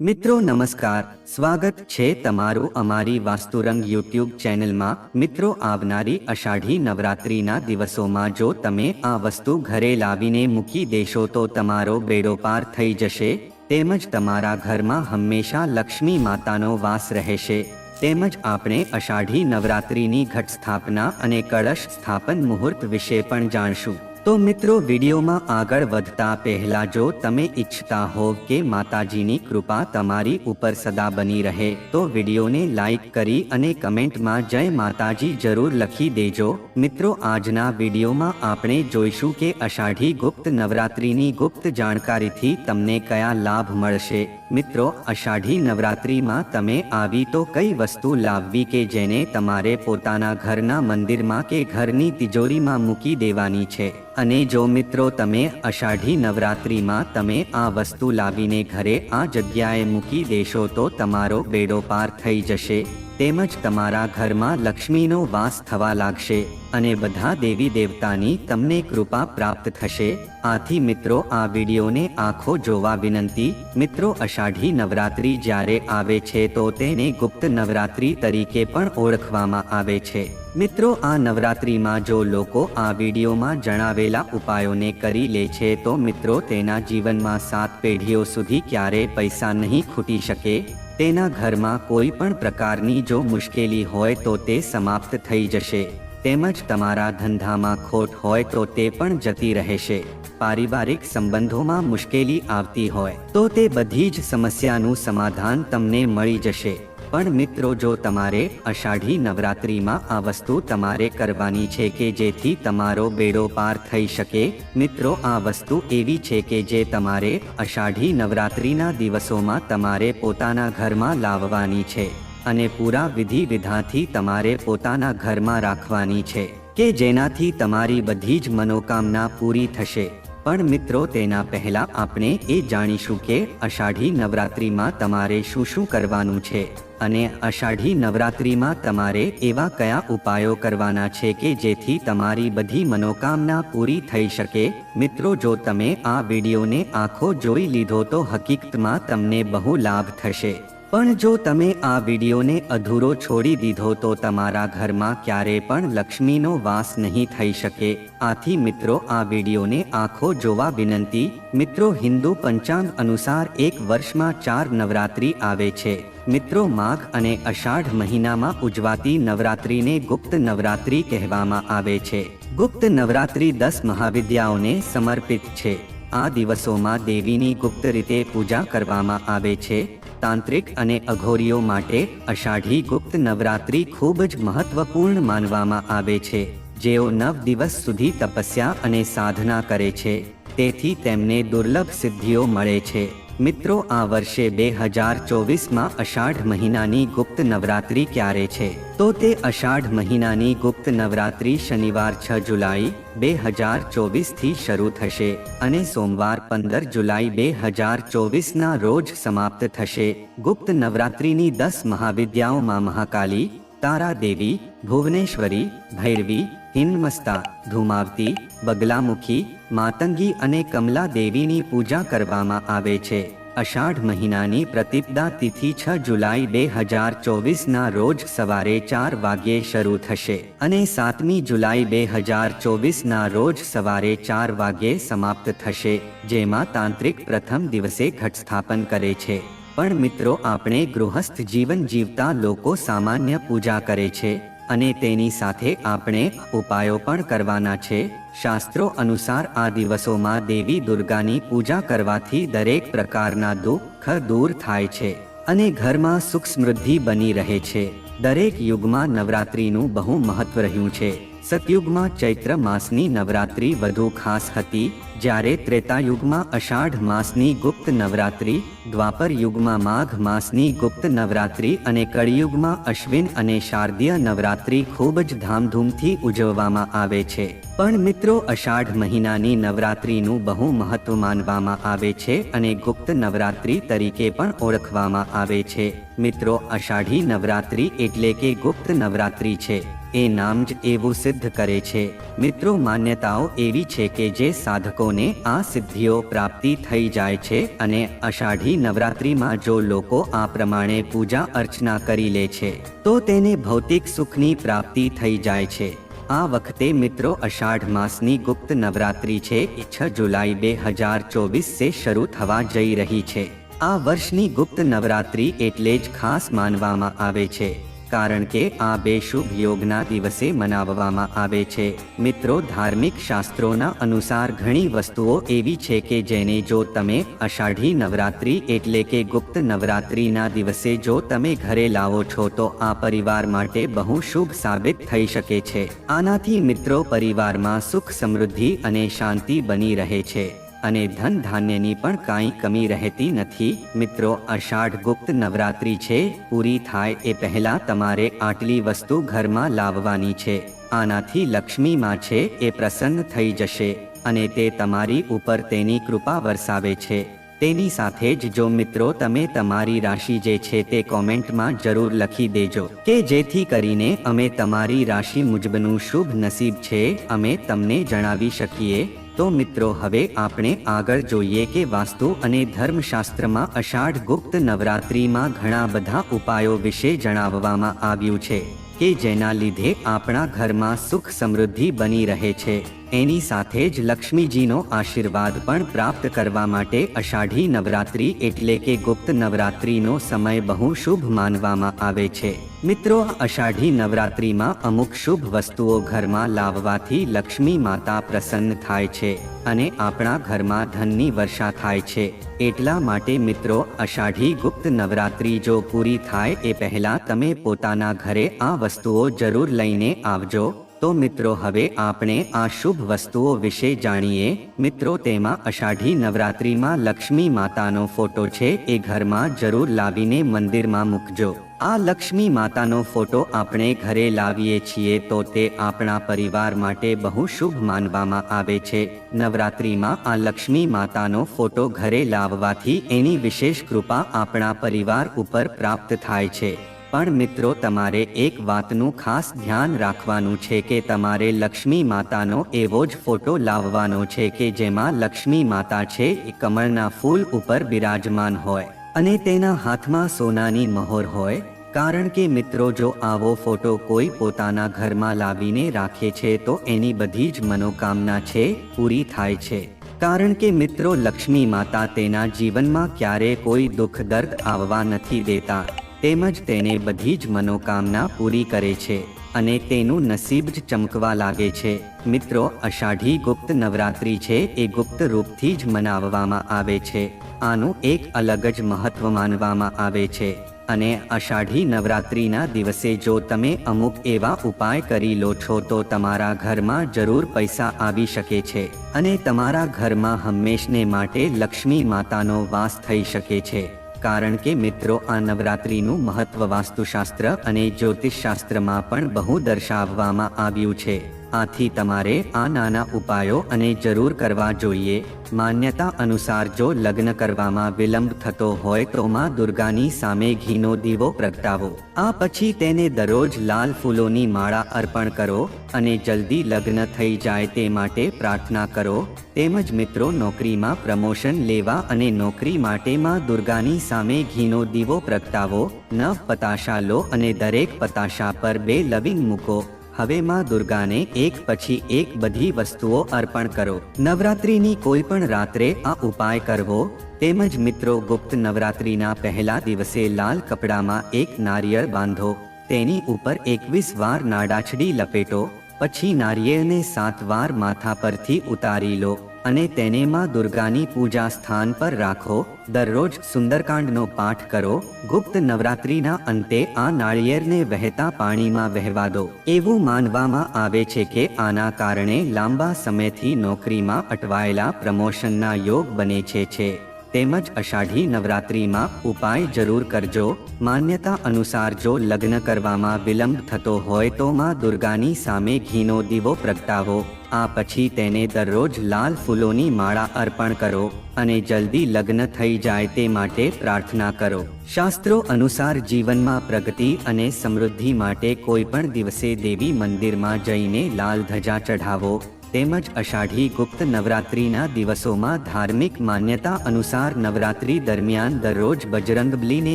મિત્રો, નમસ્કાર. સ્વાગત છે તમારું અમારી વાસ્તુરંગ યુટ્યુબ ચેનલમાં. મિત્રો, આવનારી અષાઢી નવરાત્રિના દિવસોમાં જો તમે આ વસ્તુ ઘરે લાવીને મૂકી દેશો તો તમારો બેડો પાર થઈ જશે. તેમજ તમારા ઘરમાં હંમેશા લક્ષ્મી માતાનો વાસ રહેશે. તેમજ આપણે અષાઢી નવરાત્રિની ઘટ સ્થાપના અને કળશ સ્થાપન મુહૂર્ત વિશે પણ જાણશું. તો મિત્રો, વિડીયોમાં આગળ વધતા પહેલા જો તમે ઈચ્છતા હોવ કે માતાજીની કૃપા તમારી ઉપર સદા બની રહે, તો વિડીયોને લાઈક કરી અને કમેન્ટમાં જય માતાજી જરૂર લખી દેજો. મિત્રો, આજના વિડીયોમાં આપણે જોઈશું કે અષાઢી ગુપ્ત નવરાત્રિની ગુપ્ત જાણકારીથી તમને કયા લાભ મળશે. મિત્રો, અષાઢી નવરાત્રિમાં તમે આવી તો કઈ વસ્તુ લાવવી કે જેને તમારે પોતાના ઘરના મંદિરમાં કે ઘરની તિજોરીમાં મૂકી દેવાની છે? અને જો મિત્રો, તમે અષાઢી નવરાત્રિમાં તમે આ વસ્તુ લાવીને ઘરે આ જગ્યાએ મૂકી દેશો તો તમારો બેડો પાર થઈ જશે. તેમજ તમારા ઘરમાં લક્ષ્મીનો વાસ થવા લાગશે અને બધા દેવી દેવતાની તમને કૃપા પ્રાપ્ત થશે. આથી મિત્રો, આ વિડીયોને આંખો જોવા વિનંતી. મિત્રો, અષાઢી નવરાત્રિ જ્યારે આવે છે તો તેને ગુપ્ત નવરાત્રિ તરીકે પણ ઓળખવામાં આવે છે. મિત્રો, આ નવરાત્રિમાં જો લોકો આ વિડીયોમાં જણાવેલા ઉપાયોને કરી લે છે તો મિત્રો, તેના જીવનમાં સાત પેઢીઓ સુધી ક્યારે પૈસા નહીં ખૂટી શકે? તેના ઘરમાં કોઈ પણ પ્રકારની જો મુશ્કેલી હોય તો તે સમાપ્ત થઈ જશે. તેમજ તમારા ધંધામાં ખોટ હોય તો તે પણ જતી રહેશે. પારિવારિક સંબંધોમાં મુશ્કેલી આવતી હોય તો તે બધી જ સમસ્યાનું સમાધાન તમને મળી જશે. પણ મિત્રો જો તમારે અષાઢી નવરાત્રિમાં આ વસ્તુ તમારે કરવાની છે કે જેથી તમારો બેડો પાર થઈ શકે, મિત્રો આ વસ્તુ એવી છે કે જે તમારે અષાઢી નવરાત્રિના દિવસોમાં તમારે પોતાના ઘરમાં લાવવાની છે અને પૂરા વિધિ વિધાથી તમારે પોતાના ઘરમાં રાખવાની છે કે જેનાથી તમારી બધી જ મનોકામના પૂરી થશે. પણ મિત્રો, તેના પહેલા આપણે એ જાણીશું કે અષાઢી નવરાત્રિમાં તમારે શું શું કરવાનું છે અને અષાઢી નવરાત્રિમાં તમારે એવા કયા ઉપાયો કરવાના છે કે જેથી તમારી બધી મનોકામના પૂરી થઈ શકે? મિત્રો, જો તમે આ વિડીયોને આખો જોઈ લીધો તો હકીકતમાં તમને બહુ લાભ થશે. પણ જો તમે આ વિડીયોને અધૂરો છોડી દીધો તો તમારા ઘરમાં ક્યારે પણ લક્ષ્મીનો વાસ નહીં થઈ શકે. આથી મિત્રો, આ વિડીયોને આંખો જોવા વિનંતી. મિત્રો, હિન્દુ પંચાંગ અનુસાર એક વર્ષમાં ચાર નવરાત્રિ આવે છે. મિત્રો, માઘ અને અષાઢ મહિનામાં ઉજવાતી નવરાત્રિને ગુપ્ત નવરાત્રિ કહેવામાં આવે છે. ગુપ્ત નવરાત્રી દસ મહાવિદ્યાઓને સમર્પિત છે. આ દિવસોમાં દેવીની ગુપ્ત રીતે પૂજા કરવામાં આવે છે. તાંત્રિક અને અઘોરીઓ માટે અષાઢી ગુપ્ત નવરાત્રિ ખૂબ જ મહત્વપૂર્ણ માનવામાં આવે છે. જેઓ નવ દિવસ સુધી તપસ્યા અને સાધના કરે છે, તેથી તેમને દુર્લભ સિદ્ધિઓ મળે છે. મિત્રો, આ વર્ષે બે હજાર ચોવીસમાં અષાઢ મહિનાની ગુપ્ત નવરાત્રિ ક્યારે છે? તો તે અષાઢ મહિનાની ગુપ્ત નવરાત્રિ શનિવાર છ જુલાઈ, બે હજાર ચોવીસથી શરૂ થશે અને સોમવાર પંદર જુલાઈ, બે હજાર ચોવીસના રોજ સમાપ્ત થશે. ગુપ્ત નવરાત્રિની દસ મહાવિદ્યાઓમાં મહાકાલી તારા દેવી ભુવનેશ્વરી, ભૈરવી હિન્મસ્તા ધુમાવતી, બગલામુખી, માતંગી અને કમલા દેવીની પૂજા કરવામાં આવે છે. અષાઢ મહિનાની પ્રતિપદા તિથિ છ જુલાઈ બે હજાર ચોવીસના રોજ સવારે ચાર વાગ્યે શરૂ થશે અને સાતમી જુલાઈ બે હજાર ચોવીસના રોજ સવારે ચાર વાગ્યે સમાપ્ત થશે, જેમાં તાંત્રિક પ્રથમ દિવસે ઘટ સ્થાપન કરે છે. પણ મિત્રો, આપણે ગૃહસ્થ જીવન જીવતા લોકો સામાન્ય પૂજા કરે છે. અને તેની સાથે આપણે ઉપાયો પણ કરવાના છે. શાસ્ત્રો અનુસાર આ દિવસોમાં દેવી દુર્ગાની પૂજા કરવાથી દરેક પ્રકારના દુઃખ દૂર થાય છે અને ઘરમાં સુખ સમૃદ્ધિ બની રહે છે. દરેક યુગમાં નવરાત્રિનું બહુ મહત્વ રહ્યું છે. સતયુગમાં ચૈત્ર માસની નવરાત્રિ વધુ ખાસ હતી, જ્યારે ત્રેતાયુગમાં અષાઢ માસની ગુપ્ત નવરાત્રિ, દ્વાપર યુગમાં માઘ માસની ગુપ્ત નવરાત્રિ અને કળિયુગમાં અશ્વિન અને શારદીય નવરાત્રિ ખૂબ જ ધામધૂમથી ઉજવવામાં આવે છે. પણ મિત્રો, અષાઢ મહિનાની નવરાત્રિનું બહુ મહત્વ માનવામાં આવે છે અને ગુપ્ત નવરાત્રિ તરીકે પણ ઓળખવામાં આવે છે. મિત્રો, અષાઢી નવરાત્રિ એટલે કે ગુપ્ત નવરાત્રિ છે. એ નામ જ એવું સિદ્ધ કરે છે. મિત્રો, માન્યતાઓ એવી છે કે જે સાધકોને આ સિદ્ધિઓ પ્રાપ્તિ થઈ જાય છે અને અષાઢી નવરાત્રિમાં જો લોકો આ પ્રમાણે પૂજા અર્ચના કરી લે છે, તો તેને ભૌતિક સુખની પ્રાપ્તિ થઈ જાય છે. આ વખતે મિત્રો, અષાઢ માસની ગુપ્ત નવરાત્રિ છે છ જુલાઈ બે હજાર ચોવીસે શરૂ થવા જઈ રહી છે. આ વર્ષની ગુપ્ત નવરાત્રિ એટલે જ ખાસ માનવામાં આવે છે. કારણ કે આ બે શુભ યોગના દિવસે મનાવવામાં આવે છે. મિત્રો, ધાર્મિક શાસ્ત્રોના અનુસાર ઘણી વસ્તુઓ એવી છે કે જેને જો તમે અષાઢી નવરાત્રિ એટલે કે ગુપ્ત નવરાત્રિના દિવસે જો તમે ઘરે લાવો છો તો આ પરિવાર માટે બહુ શુભ સાબિત થઈ શકે છે. આનાથી મિત્રો, પરિવારમાં સુખ સમૃદ્ધિ અને શાંતિ બની રહે છે. અને ધન ધાન્યની પણ કાંઈ કમી રહેતી નથી. મિત્રો, અષાઢ ગુપ્ત નવરાત્રિ છે. પૂરી થાય એ પહેલા તમારે આટલી વસ્તુ ઘરમાં લાવવાની છે. આનાથી લક્ષ્મીમાં છે એ પ્રસન્ન થઈ જશે અને તે તમારી ઉપર તેની કૃપા વરસાવે છે. તેની સાથે જ જો મિત્રો તમે તમારી રાશિ જે છે તે કોમેન્ટમાં જરૂર લખી દેજો કે જેથી કરીને અમે તમારી રાશિ મુજબનું શુભ નસીબ છે. અમે તમને જણાવી શકીએ. તો મિત્રો, હવે આપણે આગળ જોઈએ કે વાસ્તુ અને ધર્મશાસ્ત્રમાં અષાઢ ગુપ્ત નવરાત્રિમાં ઘણા બધા ઉપાયો વિશે જણાવવામાં આવ્યું છે કે જેના લીધે આપણા ઘરમાં સુખ સમૃદ્ધિ બની રહે છે. એની સાથે જ લક્ષ્મીજીનો આશીર્વાદ પણ પ્રાપ્ત કરવા માટે અષાઢી નવરાત્રિ એટલે કે ગુપ્ત નવરાત્રિનો સમય બહુ શુભ માનવામાં આવે છે. મિત્રો અષાઢી નવરાત્રિમાં અમુક શુભ વસ્તુઓ ઘરમાં લાવવાથી લક્ષ્મી માતા પ્રસન્ન થાય છે અને આપણા ઘરમાં ધનની વર્ષા થાય છે. એટલા માટે મિત્રો, અષાઢી ગુપ્ત નવરાત્રિ જો પૂરી થાય એ પહેલા તમે પોતાના ઘરે આ વસ્તુઓ જરૂર લઈને આવજો. તો મિત્રો, હવે આપણે આ શુભ વસ્તુઓ વિશે જાણીએ. મિત્રો, તેમાં અષાઢી નવરાત્રિમાં લક્ષ્મી માતાનો ફોટો છે એ ઘરમાં જરૂર લાવીને મંદિરમાં મૂકજો. આ લક્ષ્મી માતાનો ફોટો આપણે ઘરે લાવીએ છીએ તો તે આપણા પરિવાર માટે બહુ શુભ માનવામાં આવે છે. નવરાત્રિમાં આ લક્ષ્મી માતાનો ફોટો ઘરે લાવવાથી એની વિશેષ કૃપા આપણા પરિવાર ઉપર પ્રાપ્ત થાય છે. પણ મિત્રો, તમારે એક વાતનું ખાસ ધ્યાન રાખવાનું છે કે તમારે લક્ષ્મી માતાનો એવો જ ફોટો લાવવાનો છે કે જેમાં લક્ષ્મી માતા છે એ કમળના ફૂલ ઉપર બિરાજમાન હોય. અને તેના હાથમાં સોનાની મહોર હોય, કારણ કે મિત્રો જો આવો ફોટો કોઈ પોતાના ઘરમાં લાવીને રાખે છે તો એની બધી જ મનોકામના છે, પૂરી થાય છે. કારણ કે મિત્રો લક્ષ્મી માતા તેના જીવનમાં ક્યારે કોઈ દુઃખ દર્દ આવવા નથી દેતા, તેમજ તેને બધી જ મનોકામના પૂરી કરે છે. અને તેનું નસીબ જ ચમકવા લાગે છે. મિત્રો, અષાઢી ગુપ્ત નવરાત્રિ છે, એ ગુપ્ત રૂપથી જ મનાવવામાં આવે છે. આનું એક અલગ જ મહત્વ માનવામાં આવે છે. અને અષાઢી નવરાત્રિના દિવસે જો તમે અમુક એવા ઉપાય કરી લો છો, તો તમારા ઘરમાં જરૂર પૈસા આવી શકે છે. અને તમારા ઘરમાં હંમેશને માટે લક્ષ્મી માતાનો વાસ થઈ શકે છે. કારણ કે મિત્રો આ નવરાત્રિનું મહત્વ વાસ્તુશાસ્ત્ર અને જ્યોતિષશાસ્ત્રમાં પણ બહુ દર્શાવવામાં આવ્યું છે. આથી તમારે આ નાના ઉપાયો અને જરૂર કરવા જોઈએ. માન્યતા અનુસાર જો લગ્ન કરવામાં વિલંબ થતો હોય તો માં દુર્ગાની સામે ઘીનો દીવો પ્રગટાવો. આ પછી તેને દરરોજ લાલ ફૂલોની માળા અર્પણ કરો અને જલ્દી લગ્ન થઈ જાય તે માટે પ્રાર્થના કરો. તેમજ મિત્રો, નોકરીમાં પ્રમોશન લેવા અને નોકરી માટે માં દુર્ગાની સામે ઘીનો દીવો પ્રગટાવો. નવ પતાશા લો અને દરેક પતાશા પર બે લવિંગ મૂકો. હવે માં દુર્ગાને એક પછી એક બધી વસ્તુઓ અર્પણ કરો. નવરાત્રિની કોઈ પણ રાત્રે આ ઉપાય કરવો, તેમજ મિત્રો ગુપ્ત નવરાત્રિના પહેલા દિવસે લાલ કપડામાં એક નારિયેળ બાંધો, તેની ઉપર એકવીસ વાર નાડાછડી લપેટો, પછી નારિયેળને સાત વાર માથા પરથી ઉતારી લો. અને તેને માં દુર્ગાની પૂજા સ્થાન પર રાખો. દરરોજ સુંદરકાંડનો પાઠ કરો. ગુપ્ત નવરાત્રિના અંતે આ નાળિયેરને વહેતા પાણીમાં વહેવા દો. એવું માનવામાં આવે છે કે આના કારણે લાંબા સમયથી નોકરીમાં અટવાયેલા પ્રમોશનના યોગ બને છે. તેમજ અષાઢી નવરાત્રિમાં ઉપાય જરૂર કરજો. માન્યતા અનુસાર જો લગ્ન કરવામાં વિલંબ થતો હોય તો માં દુર્ગાની સામે ઘીનો દીવો પ્રગટાવો. આ પછી તેને દરરોજ લાલ ફૂલોની માળા અર્પણ કરો અને જલ્દી લગ્ન થઈ જાય તે માટે પ્રાર્થના કરો. શાસ્ત્રો અનુસાર જીવનમાં પ્રગતિ અને સમૃદ્ધિ માટે કોઈ પણ દિવસે દેવી મંદિરમાં જઈને લાલ ધજા ચઢાવો. તેમજ અષાઢી ગુપ્ત નવરાત્રિના દિવસોમાં ધાર્મિક માન્યતા અનુસાર નવરાત્રિ દરમિયાન દરરોજ બજરંગબલીને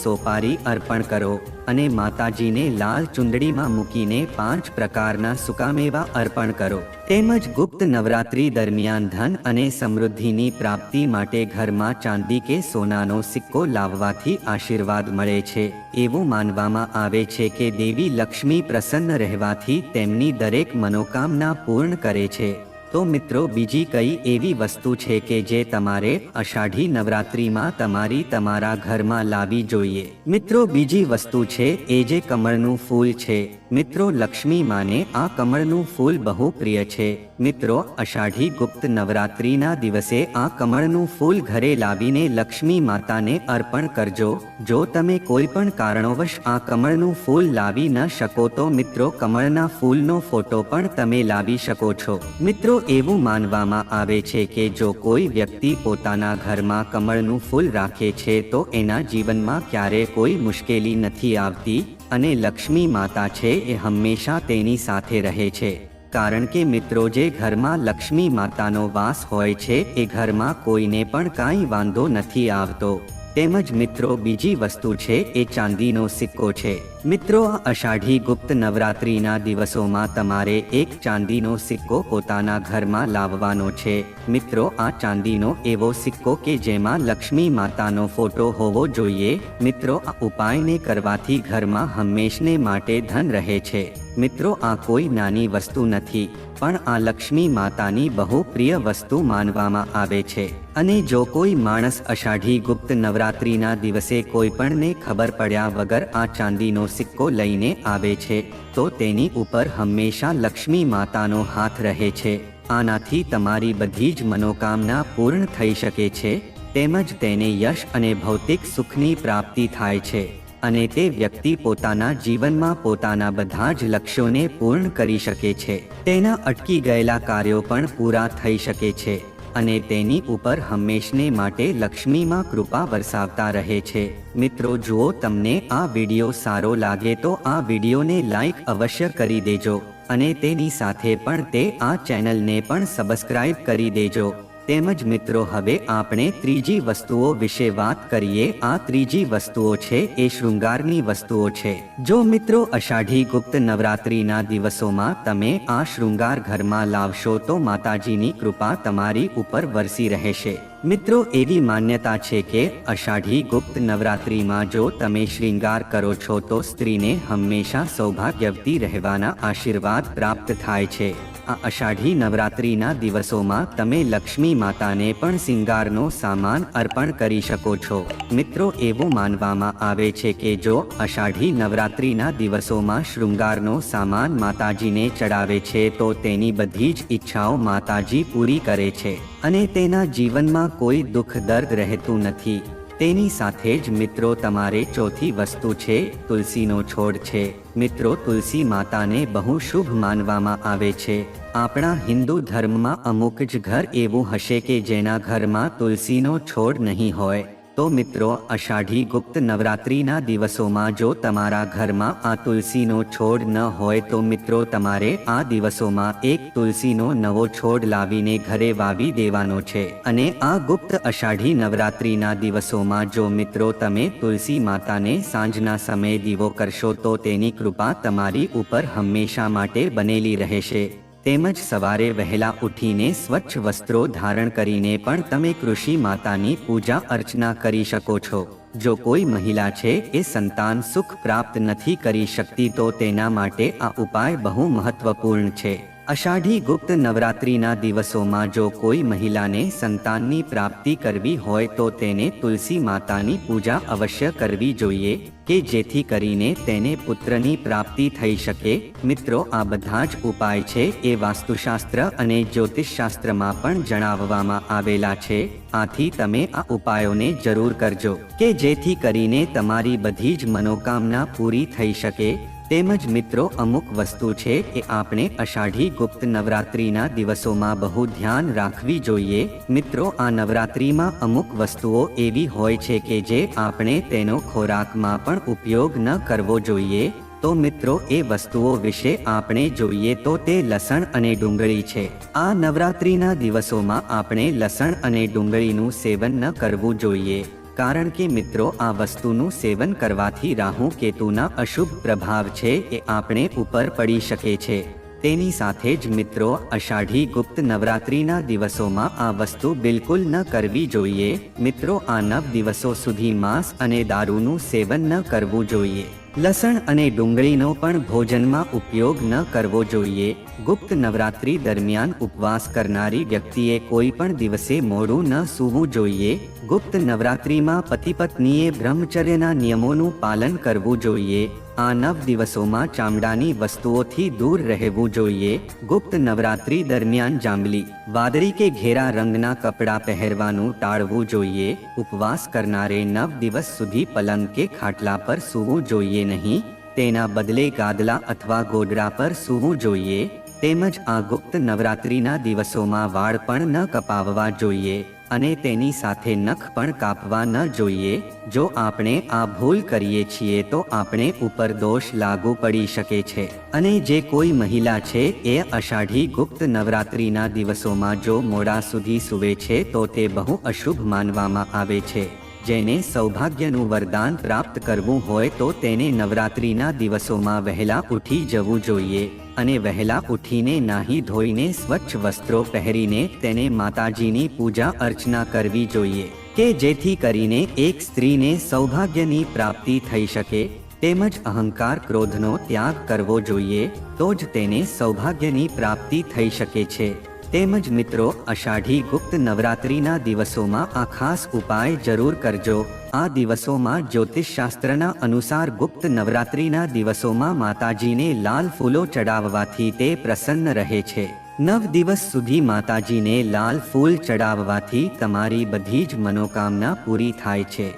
સોપારી અર્પણ કરો અને માતાજીને લાલ ચુંદડીમાં મૂકીને પાંચ પ્રકારના સુકામેવા અર્પણ કરો. તેમજ ગુપ્ત નવરાત્રી દરમિયાન ધન અને સમૃદ્ધિની પ્રાપ્તિ માટે ઘરમાં ચાંદી કે સોનાનો સિક્કો લાવવાથી આશીર્વાદ મળે છે. એવું માનવામાં આવે છે કે દેવી લક્ષ્મી પ્રસન્ન રહેવાથી તેમની દરેક મનોકામના પૂર્ણ કરે છે. તો મિત્રો, બીજી કઈ એવી વસ્તુ છે કે જે તમારે અષાઢી નવરાત્રિમાં તમારી તમારા ઘરમાં લાવી જોઈએ? મિત્રો, બીજી વસ્તુ છે, એ જે કમળનું ફૂલ છે. મિત્રો, લક્ષ્મી માને આ કમળનું ફૂલ બહુ પ્રિય છે. મિત્રો, અષાઢી ગુપ્ત નવરાત્રિના દિવસે આ કમળનું ફૂલ ઘરે લાવીને લક્ષ્મી માતાને અર્પણ કરજો. જો તમે કોઈ પણ કારણોવશ આ કમળનું ફૂલ લાવી ન શકો તો મિત્રો, કમળના ફૂલનો ફોટો પણ તમે લાવી શકો છો. મિત્રો, એવું માનવામાં આવે છે કે જો કોઈ વ્યક્તિ પોતાના ઘરમાં કમળનું ફૂલ રાખે છે તો એના જીવનમાં ક્યારે કોઈ મુશ્કેલી નથી આવતી. અને લક્ષ્મી માતા છે એ હંમેશા તેની સાથે રહે છે. કારણ કે મિત્રો જે ઘરમાં લક્ષ્મી માતાનો વાસ હોય છે એ ઘરમાં કોઈને પણ કાંઈ વાંધો નથી આવતો. તેમજ મિત્રો, બીજી વસ્તુ છે, એ ચાંદીનો સિક્કો છે. મિત્રો, આ અષાઢી ગુપ્ત નવરાત્રિના દિવસોમાં તમારે એક ચાંદીનો સિક્કો પોતાના ઘરમાં લાવવાનો છે. મિત્રો, આ ચાંદીનો એવો સિક્કો કે જેમાં લક્ષ્મી માતાનો ફોટો હોવો જોઈએ. મિત્રો, આ ઉપાયને કરવાથી ઘરમાં હંમેશને માટે ધન રહે છે. મિત્રો, આ કોઈ નાની વસ્તુ નથી. પણ આ લક્ષ્મી માતાની બહુ પ્રિય વસ્તુ માનવામાં આવે છે. અને જો કોઈ માણસ અષાઢી ગુપ્ત નવરાત્રિના દિવસે કોઈ પણને ખબર પડ્યા વગર આ ચાંદીનો સિક્કો લઈને આવે છે, તો તેની ઉપર હંમેશા લક્ષ્મી માતાનો હાથ રહે છે. આનાથી તમારી બધી જ મનોકામના પૂર્ણ થઈ શકે છે તેમજ તેને યશ અને ભૌતિક સુખની પ્રાપ્તિ થાય છે. અને તે વ્યક્તિ પોતાના જીવનમાં પોતાના બધા જ લક્ષ્યોને પૂર્ણ કરી શકે છે. તેના અટકી ગયેલા કાર્યો પણ પૂરા થઈ શકે છે અને તેની ઉપર હંમેશને માટે લક્ષ્મીમાં કૃપા વરસાવતા રહે છે. મિત્રો, જુઓ તમને આ વીડિયો સારો લાગે તો આ વિડીયોને લાઈક અવશ્ય કરી દેજો અને તેની સાથે પણ તે આ ચેનલને પણ સબસ્ક્રાઇબ કરી દેજો. તેમજ મિત્રો, હવે આપણે ત્રીજી વસ્તુઓ વિશે વાત કરીએ. આ ત્રીજી વસ્તુઓ છે એ શૃંગારની વસ્તુઓ છે. જો મિત્રો, અષાઢી ગુપ્ત નવરાત્રિના દિવસોમાં તમે આ શૃંગાર ઘરમાં લાવશો તો માતાજીની કૃપા તમારી ઉપર વરસી રહેશે. મિત્રો, એવી માન્યતા છે કે અષાઢી ગુપ્ત નવરાત્રિમાં જો તમે શ્રૃંગાર કરો છો તો સ્ત્રીને હંમેશા સૌભાગ્યવતી રહેવાના આશીર્વાદ પ્રાપ્ત થાય છે. આ અષાઢી નવરાત્રિના દિવસોમાં તમે લક્ષ્મી માતાને પણ સિંગારનો સામાન અર્પણ કરી શકો છો. મિત્રો, એવું માનવામાં આવે છે કે જો અષાઢી નવરાત્રિના દિવસોમાં શૃંગારનો સામાન માતાજીને ચડાવે છે, તો તેની બધી જ ઈચ્છાઓ માતાજી પૂરી કરે છે અને તેના જીવનમાં કોઈ દુઃખ દર્દ રહેતું નથી. તેની સાથે જ મિત્રો તમારે ચોથી વસ્તુ છે, તુલસીનો છોડ છે. મિત્રો, તુલસી માતાને બહુ શુભ માનવામાં આવે છે. આપણા હિન્દુ ધર્મમાં અમુક જ ઘર એવું હશે કે જેના ઘરમાં તુલસીનો છોડ નહીં હોય. તો મિત્રો, અષાઢી ગુપ્ત નવરાત્રિના દિવસોમાં જો તમારા ઘરમાં આ તુલસીનો છોડ ન હોય તો મિત્રો, તમારે આ દિવસોમાં એક તુલસીનો નવો છોડ લાવીને ઘરે વાવી દેવાનો છે. અને આ ગુપ્ત અષાઢી નવરાત્રિના દિવસોમાં જો મિત્રો, તમે તુલસી માતાને સાંજના સમયે દીવો કરશો તો તેની કૃપા તમારી ઉપર હંમેશા માટે બનેલી રહેશે. તેમજ સવારે વહેલા ઉઠીને સ્વચ્છ વસ્ત્રો ધારણ કરીને પણ તમે કૃષિ માતાની પૂજા અર્ચના કરી શકો છો. જો કોઈ મહિલા છે, એ સંતાન સુખ પ્રાપ્ત નથી કરી શકતી તો તેના માટે આ ઉપાય બહુ મહત્વપૂર્ણ છે. અષાઢી ગુપ્ત નવરાત્રિના દિવસોમાં જો કોઈ મહિલાને સંતાનની પ્રાપ્તિ કરવી હોય તો તેને તુલસી માતાની પૂજા અવશ્ય કરવી જોઈએ કે જેથી કરીને તેને પુત્રની પ્રાપ્તિ થઈ શકે. મિત્રો, આ બધા જ ઉપાય છે એ વાસ્તુશાસ્ત્ર અને જ્યોતિષશાસ્ત્રમાં પણ જણાવવામાં આવેલા છે. આથી તમે આ ઉપાયોને જરૂર કરજો કે જેથી કરીને તમારી બધી જ મનોકામના પૂરી થઈ શકે. તેમજ મિત્રો, અમુક વસ્તુ છે એ આપણે અષાઢી ગુપ્ત નવરાત્રિના દિવસોમાં બહુ ધ્યાન રાખવી જોઈએ. મિત્રો, આ નવરાત્રિમાં અમુક વસ્તુઓ એવી હોય છે કે જે આપણે તેનો ખોરાકમાં પણ ઉપયોગ ન કરવો જોઈએ. તો મિત્રો, એ વસ્તુઓ વિશે આપણે જોઈએ તો તે લસણ અને ડુંગળી છે. આ નવરાત્રિના દિવસોમાં આપણે લસણ અને ડુંગળીનું સેવન ન કરવું જોઈએ. કારણ કે મિત્રો, આ વસ્તુનું સેવન કરવાથી રાહુ કેતુના અશુભ પ્રભાવ છે એ આપણે ઉપર પડી શકે છે. તેની સાથે જ મિત્રો, અષાઢી ગુપ્ત નવરાત્રિના દિવસોમાં આ વસ્તુ બિલકુલ ન કરવી જોઈએ. મિત્રો, આ નવ દિવસો સુધી માંસ અને દારૂનું સેવન ન કરવું જોઈએ. લસણ અને ડુંગળીનો પણ ભોજનમાં ઉપયોગ ન કરવો જોઈએ. ગુપ્ત નવરાત્રી દરમિયાન ઉપવાસ કરનારી વ્યક્તિએ કોઈ પણ દિવસે મોડું ન સૂવું જોઈએ. ગુપ્ત નવરાત્રીમાં પતિ પત્નીએ બ્રહ્મચર્યના નિયમોનું પાલન કરવું જોઈએ. આ નવ દિવસોમાં ચામડાની વસ્તુઓથી દૂર રહેવું જોઈએ. ગુપ્ત નવરાત્રી દરમિયાન જાંબલી, વાદળી કે ઘેરા રંગના કપડાં પહેરવાનું ટાળવું જોઈએ. ઉપવાસ કરનારે નવ દિવસ સુધી પલંગ કે ખાટલા પર સૂવું જોઈએ. નહીં, તેના બદલે ગાદલા અથવા ગોદડા પર સૂવું જોઈએ, તેમજ આ ગુપ્ત નવરાત્રિના દિવસોમાં વાળ પણ ન કપાવવા જોઈએ અને તેની સાથે નખ પણ કાપવા ન જોઈએ. જો આપણે આ ભૂલ કરીએ છીએ તો આપણે ઉપર દોષ લાગુ પડી શકે છે. અને જે કોઈ મહિલા છે, એ અષાઢી ગુપ્ત નવરાત્રિના દિવસોમાં જો મોડા સુધી સૂવે છે, તો તે બહુ અશુભ માનવામાં આવે છે. જેને સૌભાગ્યનું વરદાન પ્રાપ્ત કરવું હોય તો તેને નવરાત્રિના દિવસોમાં વહેલા ઉઠી જવું જોઈએ અને વહેલા ઉઠીને નાહી ધોઈને સ્વચ્છ વસ્ત્રો પહેરીને તેને માતાજીની પૂજા અર્ચના કરવી જોઈએ કે જેથી કરીને એક સ્ત્રીને સૌભાગ્યની પ્રાપ્તિ થઈ શકે તેમજ અહંકાર ક્રોધનો ત્યાગ કરવો જોઈએ તો જ તેને સૌભાગ્યની પ્રાપ્તિ થઈ શકે છે. તેમજ મિત્રો, અષાઢી ગુપ્ત નવરાત્રિના દિવસોમાં આ ખાસ ઉપાય જરૂર કરજો. આ દિવસોમાં જ્યોતિષશાસ્ત્રના અનુસાર ગુપ્ત નવરાત્રિના દિવસોમાં માતાજીને લાલ ફૂલો ચડાવવાથી તે પ્રસન્ન રહે છે. નવ દિવસ સુધી માતાજીને લાલ ફૂલ ચડાવવાથી તમારી બધી જ મનોકામના પૂરી થાય છે.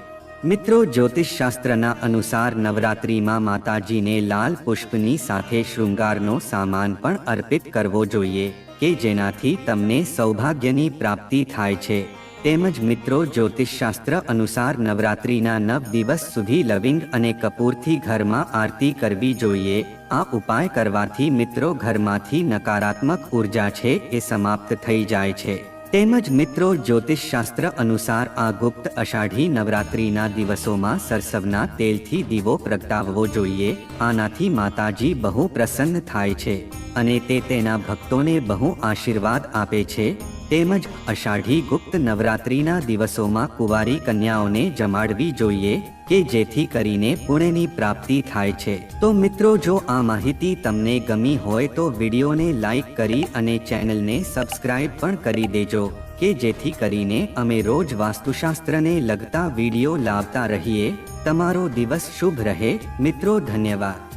મિત્રો, જ્યોતિષશાસ્ત્રના અનુસાર નવરાત્રિમાં માતાજીને લાલ પુષ્પની સાથે શૃંગારનો સામાન પણ અર્પિત કરવો જોઈએ. કે જેનાથી તમને સૌભાગ્યની પ્રાપ્તિ થાય છે. તેમજ મિત્રો, જ્યોતિષશાસ્ત્ર અનુસાર નવરાત્રિના નવ દિવસ સુધી લવિંગ અને કપૂરથી ઘરમાં આરતી કરવી જોઈએ. આ ઉપાય કરવાથી મિત્રો, ઘરમાંથી નકારાત્મક ઊર્જા છે એ સમાપ્ત થઈ જાય છે. તેમજ મિત્રો, જ્યોતિષશાસ્ત્ર અનુસાર આ ગુપ્ત અષાઢી નવરાત્રિના દિવસોમાં સરસવના તેલથી દીવો પ્રગટાવવો જોઈએ. આનાથી માતાજી બહુ પ્રસન્ન થાય છે અને તે તેના ભક્તોને બહુ આશીર્વાદ આપે છે. તેમજ અષાઢી ગુપ્ત નવરાત્રિના દિવસોમાં કુંવારી કન્યાઓને જમાડવી જોઈએ કે જેથી કરીને પુણ્યની પ્રાપ્તિ થાય છે. તો મિત્રો, જો આ માહિતી તમને ગમી હોય તો વિડીયોને લાઈક કરી અને ચેનલને સબસ્ક્રાઈબ પણ કરી દેજો, કે જેથી કરીને અમે રોજ વાસ્તુશાસ્ત્રને લગતા વીડિયો લાવતા રહીએ. તમારો દિવસ શુભ રહે. મિત્રો, ધન્યવાદ.